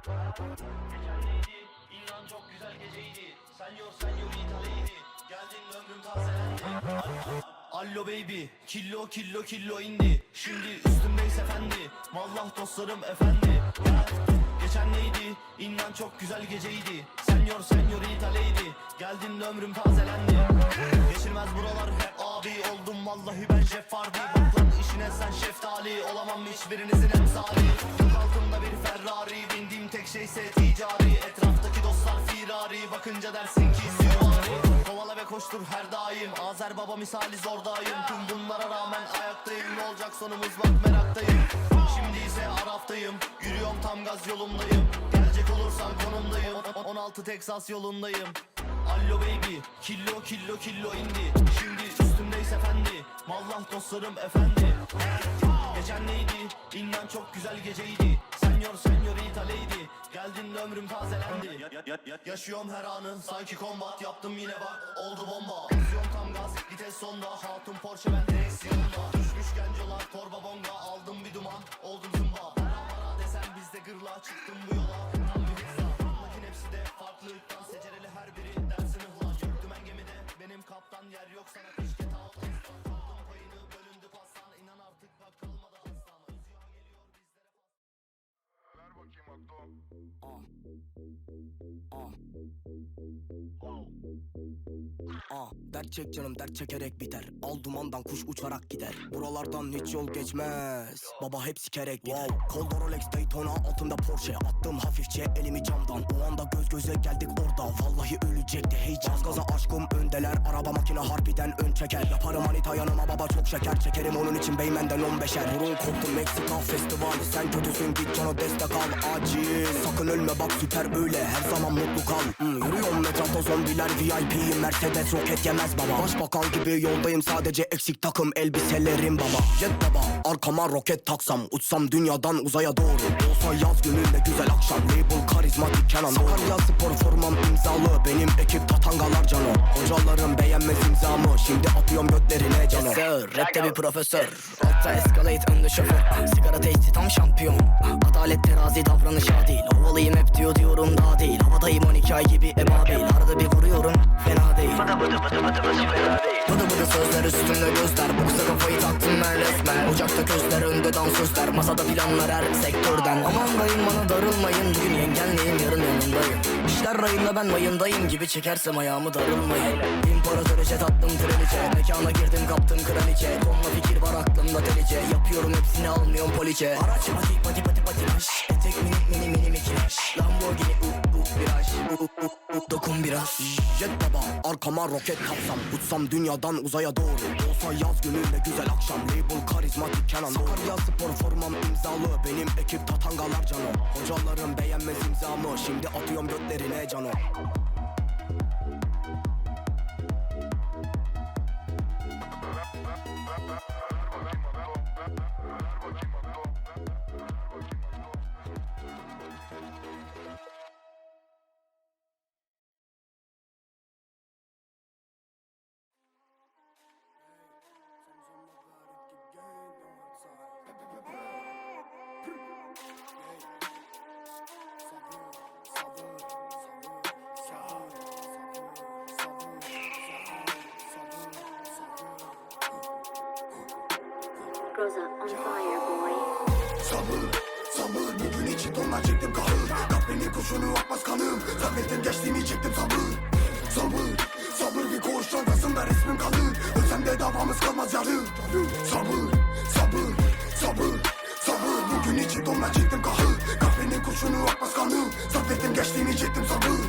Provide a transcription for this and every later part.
Tazelendi. Allo baby, killo killo killo indi. Şimdi üstümdeyiz efendi. Vallah dostlarım efendi. Geçen neydi? İnan çok güzel geceydi. Senyor senyor İtalya'ydı. Geldin ömrüm tazelendi. Geçilmez buralar hep abi oldum vallahi ben şef vardı. Bak lan işine sen şeftali olamam hiçbirinizin emsali. Yok altımda bir Ferrari bindiğim tek şeyse ticari. Etraftaki dostlar firari bakınca dersin ki süvari. Kovala ve koştur her daim Azer baba misali zordayım Tüm bunlara rağmen ayaktayım Ne olacak sonumuz bak meraktayım Şimdi ise Araf'tayım Yürüyorum tam gaz yolundayım Gelecek olursan konumdayım O- 16 Texas yolundayım Allo baby Killo killo killo indi Şimdi üstümdeyiz efendi Vallah dostlarım efendi. Geçen neydi? İnan çok güzel geceydi. Senyor senyor İtalya'ydı. Geldin ömrüm tazelendi. Yaşıyorum her anı sanki kombat Yaptım yine bak. Oldu bomba. Aksiyon tam gaz vites sonda Hatun Porsche ben direksiyonda Düşmüş gencolar torba bonga Aldım Ah, dert çek canım dert çekerek biter. Al dumandan kuş uçarak gider. Buralardan hiç yol geçmez. Baba hep sikerek gider. Kolda Rolex Daytona altında Porsche. Attım hafifçe elimi camdan. O anda göz göze geldik orada. Vallahi ölecekti heyecan Gaz gaza aşkım öndeler. Araba makine harbiden ön çeker. Yaparım manita yanıma baba çok şeker. Çekerim onun için beymenden 15'er Burun koptu Meksika festivali. Sen kötüsün git cana destek al. Acil Sakın ölme bak süper öyle Her zaman mutlu kal. Hmm, Yürüyorum etrafta zombiler VIP Mercedes roket yemez baba. Başbakan gibi yoldayım sadece eksik takım elbiselerim baba. Jet baba arkama roket taksam Uçsam dünyadan uzaya doğru. Olsa yaz gününde güzel akşam Label karizmatik Kenan Sakarya spor formam imzalı Benim ekip tatangalar cano Hocalarım beğenmez imzamı Şimdi atıyorum götlerine cano Sir, rapte bir profesör. Altta escalate önde şoför. Sigara testi tam şampiyon. Adalet terazi davranış adil Havalıyım hep diyor diyorum daha değil. Havadayım 12 ay gibi ebabil Arada bir vuruyorum fena değil. Bıdı bıdı bıdı bıdı bıdı fena değil. Bıdı bıdı sözler üstünde gözler Boksa kafayı taktım ben resmen. Ocakta közler önde dansözler Masada planlar her sektörden. Aman dayım bana darılmayın. Bugün yengenleyim yarın yanındayım. İşler rayında ben mayındayım gibi Çekersem ayağımı darılmayın. İmparator jet attım treliçe Mekana girdim kaptım kraliçe. Tonla fikir var aklımda delice. Yapıyorum hepsini almıyorum poliçe. Araç pati pati pati patinaj dokun biraz. Jet baba arkama roket kapsam. Uçsam dünyadan uzaya doğru. Olsa yaz gününde güzel akşam. Label karizmatik Kenan Sakarya spor formam imzalı. Benim ekip tatangalar cano Hocalarım beğenmez imzamı. Şimdi atıyorum götlerine cano Sabır, sabır. Bugün için tonlar çektim kahır. Kahvenin kurşunu akmaz kanım. Sabrettim geçtiğimi çektim sabır. Sabır, sabır bir koğuş çantasında resmim kalır. Ölsem de davamız kalmaz yarın Sabır, sabır, sabır, sabır. Bugün için tonlar çektim kahır. Kahvenin kurşunu akmaz kanım. Sabrettim geçtiğimi çektim sabır.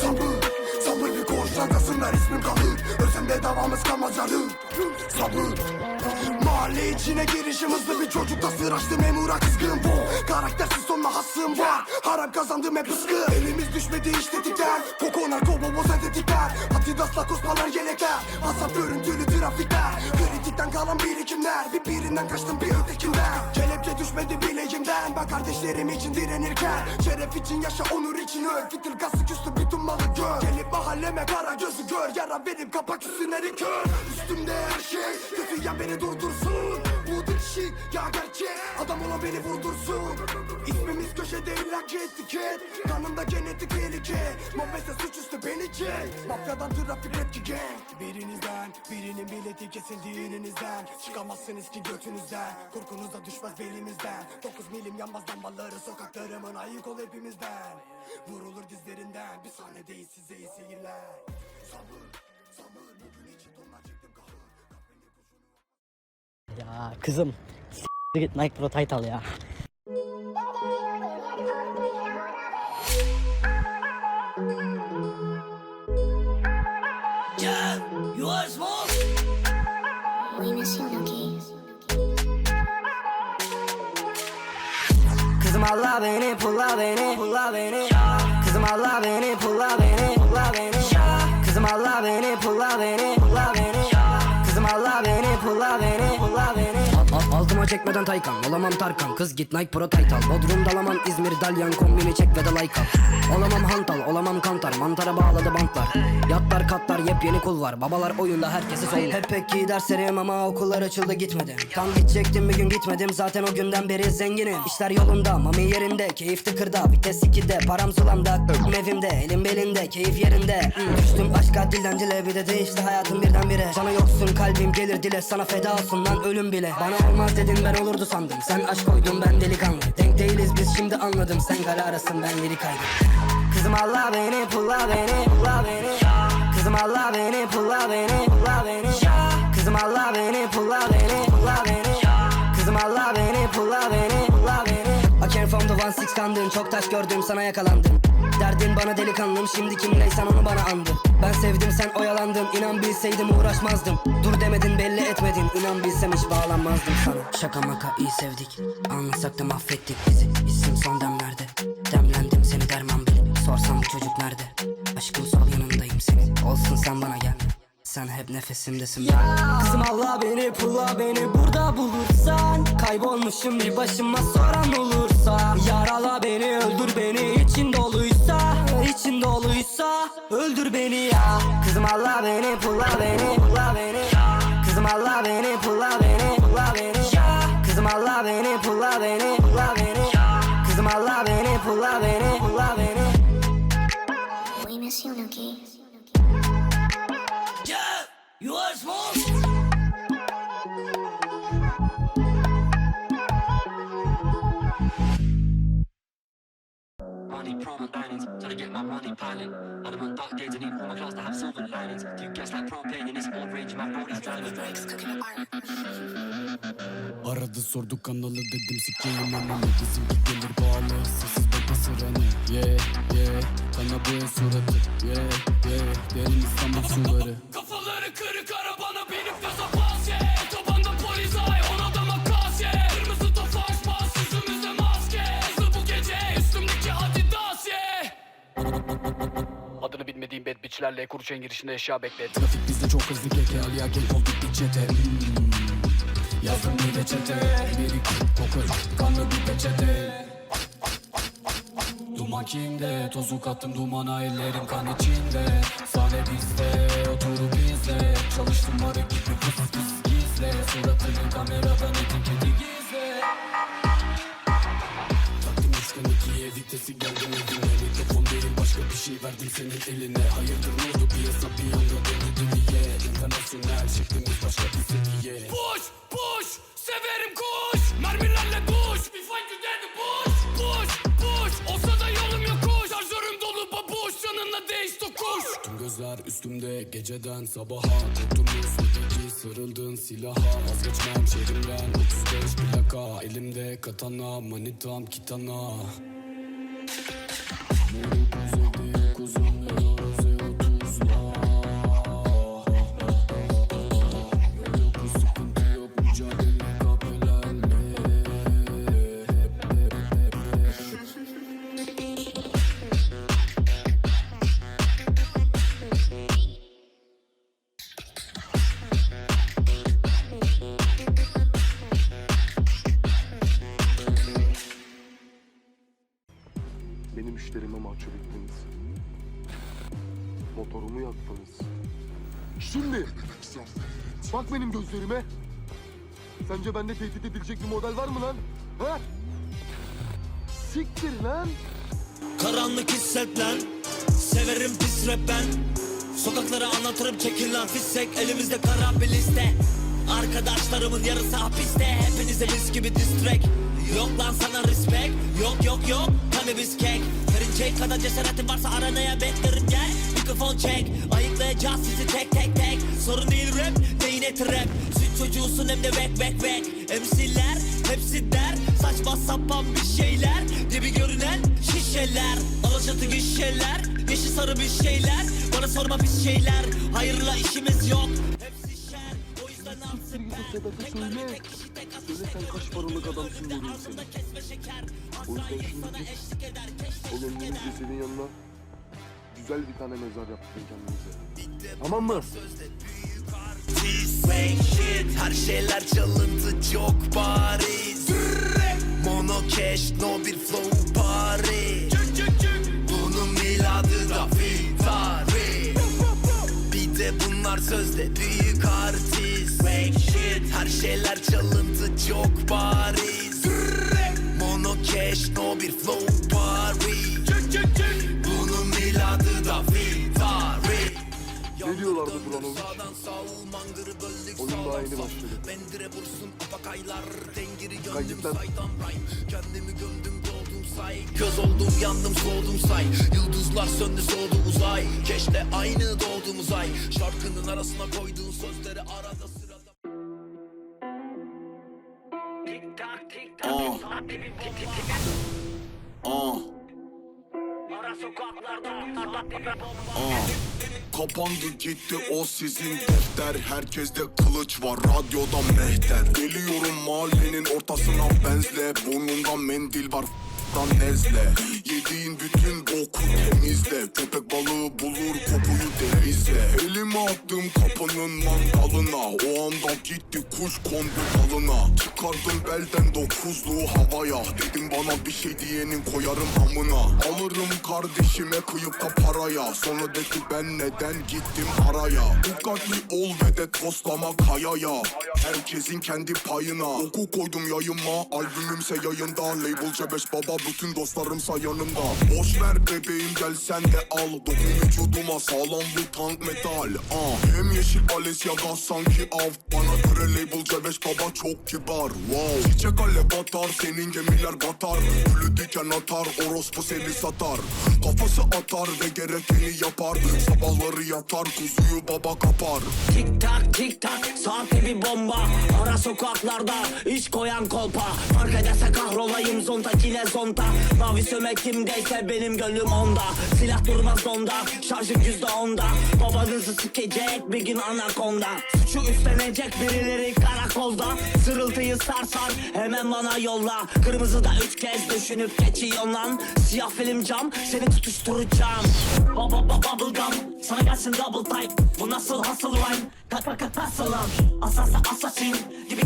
Sabır, sabır bir koğuş çantasında resmim kalır. Ölsem de davamız kalmaz yarın Sabır Mahalle içine girişim hızlı bir çocukta sıraştı memura kızgın. Bu Karaktersiz sonla hassım var Haram kazandım hep rızkı. Elimiz düşmedi işte tikler Koko narko bobo sentetikler Adidas lakos palar yelekler. Asap görüntülü trafikler. Kritikten kalan birikimler Bir birinden kaçtım bir ötekinden. Kelepçe düşmedi bileğimden Ben kardeşlerim için direnirken. Şeref için yaşa onur için öl. Fitil gazı küstü bütün malı gör Gelip mahalleme kara gözü gör. Yara verip kapak üstüne kör Üstümde her şey. Kötü ya beni durdursun. Bu shit ya gerçek. Adam ol bana beni vurdursun. İsmimiz köşede illaki etiket Kanımda genetik tehlike. Mobese suçüstü beni çek. Mafyadan trafik rapçi gang Birinizden birinin bileti kesildi ininizden Çıkamazsınız ki götünüzden. Korkunuza düşmez belimizden. 9 milim yanmaz lambaları sokaklarımın ayık ol hepimizden. Vurulur dizlerinden. Bir sahnedeyiz size iyi seyirler. Sabır sabır. Bugün için tonlar çektim kahır. Ya kızım s- git Nike Pro al ya. Kızım Allah beni pulla beni pulla beni Kızım Allah beni pulla beni pulla beni Kızım Allah beni pulla beni pulla beni Kızım Allah beni pulla beni pulla beni Altıma çekmeden Taycan. Olamam Tarkan. Kız git Nike Pro Tight al. Bodrum Dalaman İzmir Dalyan. Kombini çek ve de like al. Olamam hantal olamam kantar. Mantara bağladı bantlar. Yatlar katlar yepyeni kul var Babalar oyunda herkesi sollar. Hep pek iyi derslerim ama okullar açıldı gitmedim. Tam gidecektim bir gün gitmedim. Zaten o günden beri zenginim. İşler yolunda mami yerinde. Keyif tıkırda vites 2'de Param sulamda öpüm evimde. Elim belinde keyif yerinde. Hmm, Düştüm aşka dilden dile. Bir de değişti hayatım birdenbire. Sana yoksun kalbim gelir dile. Sana feda olsun lan ölüm bile. Bana olmaz dedin ben olurdu sandım. Sen aşk koydun ben delikanlı. Denk değiliz biz şimdi anladım. Sen kale arasın ben yeri kaydım Kızım Allah beni pulla beni pulla beni. Kızım Allah beni pulla beni pulla beni. Kızım Allah beni pulla beni pulla beni. Kızım Allah beni pulla beni pulla beni. I came from the one six kandın. Çok taş gördüm sana yakalandım Derdin bana delikanlım Şimdi kimleysen onu bana andır Ben sevdim sen oyalandın İnan bilseydim uğraşmazdım. Dur demedin belli etmedin İnan bilsem hiç bağlanmazdım sana. Şaka maka iyi sevdik Anlasak da mahvettik bizi. İsim son demlerde Demlendim seni derman bil Sorsam bu çocuk nerede? Aşkım sol yanındayım senin. Olsun sen bana gel. Sen hep nefesimdesin Kızım Allah beni pulla beni. Burada bulursan Kaybolmuşum bir başıma soran olursa. Yarala beni öldür beni için doluysa öldür beni ya. Kızım Allah beni pulla beni pulla beni. Kızım Allah beni pulla beni pulla beni. Kızım Allah beni pulla beni pulla beni. Kızım Allah beni pulla beni pulla beni. We miss you, Nookie. Money, and diamonds, trying to get my money piling. On dark days, I need all my clothes to have silver linings. Do you guess like propane in this old range, my body's driving. Aradı sordu kanalı dedim sikeyim ananı Bizimki gelir bağlı sessiz baba sıranı Yeah yeah kana boya suratı Yeah yeah derin İstanbul suları Kafaları bitchlerle kurşun girişinde eşya bekle Trafik bizde çok hızlı keke al ya gel olduk bir çete. Yazdım bir reçete Biri kokar kanlı bir peçete Duman kimde? Tozu kattım dumana ellerim kan içinde. Sahne bizde oturup izle Çalıştım arı gibi pıs gizle. Suratını kameradan etiketi gizle. Taktım üçten ikiye vitesi geldim evine verdim senin eline Hayırdır ne oldu? Piyasa bir anda döndü diye İnternasyonel şeklimiz başka bir seviye. Push push severim kuş Mermilerle duş Bir fight to dead push push push. Olsa da yolum yokuş Şarjörüm dolu babuş. Canınla değiş tokuş Tüm gözler üstümde geceden sabaha. Korktunuz öteki sarıldın silaha. Vazgeçmem şehrimden 35 plaka. Elimde katana manitam kitana. Moruk Motorumu yaktınız. Şimdi bak benim gözlerime. Sence bende tehdit edilecek bir model var mı lan? Ha? Siktir lan. Karanlık hisset lan Severim pis rap ben Sokaklara anlatırım çekil lan fissek Elimizde kara bir liste Arkadaşlarımın yarısı hapiste Hepinize mis gibi diss track Yok lan sana respect Yok yok yok Hani biz kek Perinçek kadar cesaretin varsa aranaya beklerim gel Mikrofon çek Ayıklayacağız sizi tek tek tek. Sorun değil rap değil et rap. Süt çocuğusun hem de bek bek bek MC'ler hepsi der. Saçma sapan bir şeyler. Dibi görünen şişeler. Alaçatı gişeler Yeşil sarı bir şeyler. Bana sorma biz şeyler. Hayırla işimiz yok. Hepsi şer. O yüzden al Sedat'a söyle. Sen kaç paralık adamsın göreyim seni. O yüzden şimdi git. O gönlümüzle senin yanına güzel bir tane mezar yaptın kendimize. Tamam mı? Her şeyler çalıntı çok bariz. Mono cash no bir flow pari. Bunun miladı da fitari. Bir de bunlar sözde büyük artist. Her şeyler çalıntı çok bariz. Mono cash no bir flow pari diyorlardı Buranovic? Oyun daha yeni başladı. Kayıt lan. Göz oldum yandım soğudum say. Yıldızlar söndü soğudu uzay. Keşke aynı doğduğumuz ay Şarkının arasına koyduğun sözleri arada sırada Kapandı gitti o sizin defter. Herkeste kılıç var radyoda mehter. Geliyorum mahallenin ortasına benzle. Burnumda mendil var f***dan nezle. Yediğin bütün boku temizle. Köpek balığı bulur kokuyu denizle Elimi attım kapının mangalına O anda gitti kuş kondu dalına. Çıkardım belden dokuzluğu havaya. Dedim bana bir şey diyenin koyarım amına Alırım kardeşime kıyıp da paraya. Sonra dedi ben neden gittim araya? Dikkatli ol ve de toslama kayaya. Herkesin kendi payına. Oku koydum yayıma. Albümümse yayında. Label C5 baba bütün dostlarımsa yanımda. Boş ver bebeğim gel sen de al. Dokun vücuduma sağlam bu tank metal. Ah. Hem yeşil Balenciaga sanki av. Bana göre label C5 baba çok kibar. Wow. Çiçek alev atar senin gemiler batar. Ölü diken atar orospu seni satar. Kafası atar ve gerekeni yapar. Sabahları yatar kuzuyu baba kapar. Tik tak tik tak saati bir bomba Ara sokaklarda iş koyan kolpa. Fark ederse kahrolayım zonta kile zonta. Mavi sömek kimdeyse benim gönlüm onda. Silah durmaz onda şarjım yüzde onda. Babanızı sikecek bir gün anakonda. Suçu üstlenecek birileri karakolda. Sırıltıyı sarsar hemen bana yolla. Kırmızıda üç kez düşünüp geçiyorsun lan. Siyah film cam seni tutuşturacağım. Baba baba bubblegum sana gelsin double type. Bu nasıl hustle rhyme? Kalk nasıl lan Asasa assassin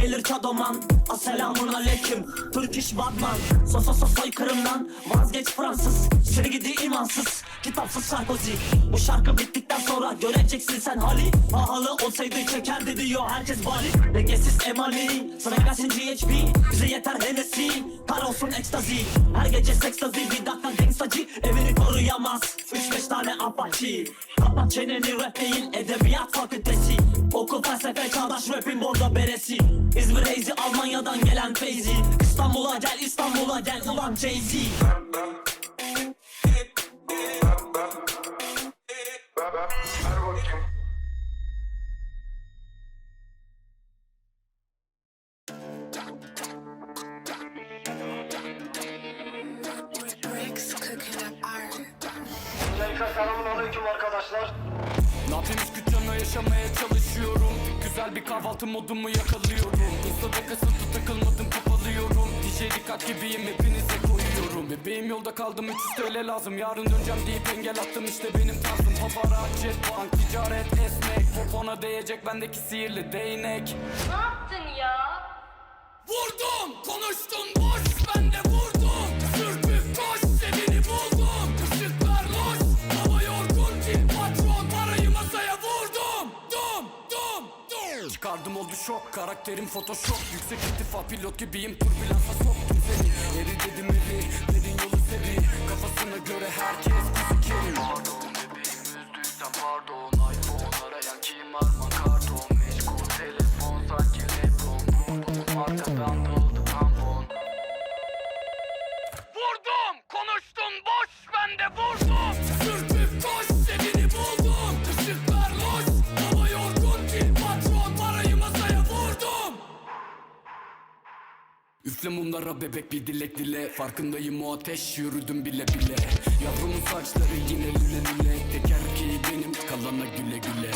gelir çadoman Asselamun aleyküm Turkish Batman. So so so soykırımdan Vazgeç Fransız. Seni gidi imansız. Kitapsız Sarkozy. Bu şarkı bittikten sonra göreceksin sen hali. Pahalı olsaydı çekerdi diyor herkes bali. Dengesiz emali. Sana gelsin GHB Bize yeter Hennessy. Kar olsun ekstazi Her gece sekstazi Bir dakika gangstacı Evini koruyamaz. Üç beş tane apache. Kapat çeneni rap değil Edebiyat fakültesi Oku felsefe çağdaş rapin bordo beresi. İzmir Heyzi Almanya'dan gelen Feyzi. İstanbul'a gel İstanbul'a gel ulan Jay-Z modumu yakalıyorum. Hızlı ve takılmadım kapalıyorum. DJ dikkat gibiyim hepinize koyuyorum. Bebeğim yolda kaldım 300 TL lazım. Yarın döneceğim deyip engel attım işte benim tarzım. Paparazzi, jet, bank, ticaret, esnek. Popona değecek bendeki sihirli değnek. Ne yaptın ya? Vurdum, konuştun boş, ben de oldu şok, Karakterim photoshop. Yüksek irtifa pilot gibiyim Türbülansa soktum seni. Eri dedim eri Derin yolu seri. Kafasına göre herkes bizi kerim. Pardon bebeğim üzdüysem pardon iPhone arayan kim arma karton. Meşgul telefon sanki Lebron Vurdum arkadan Üfle mumlara bebek bir dilek dile. Farkındayım o ateş yürüdüm bile bile. Yavrumun saçları yine lüle lüle. Tek erkeği benim kalana güle güle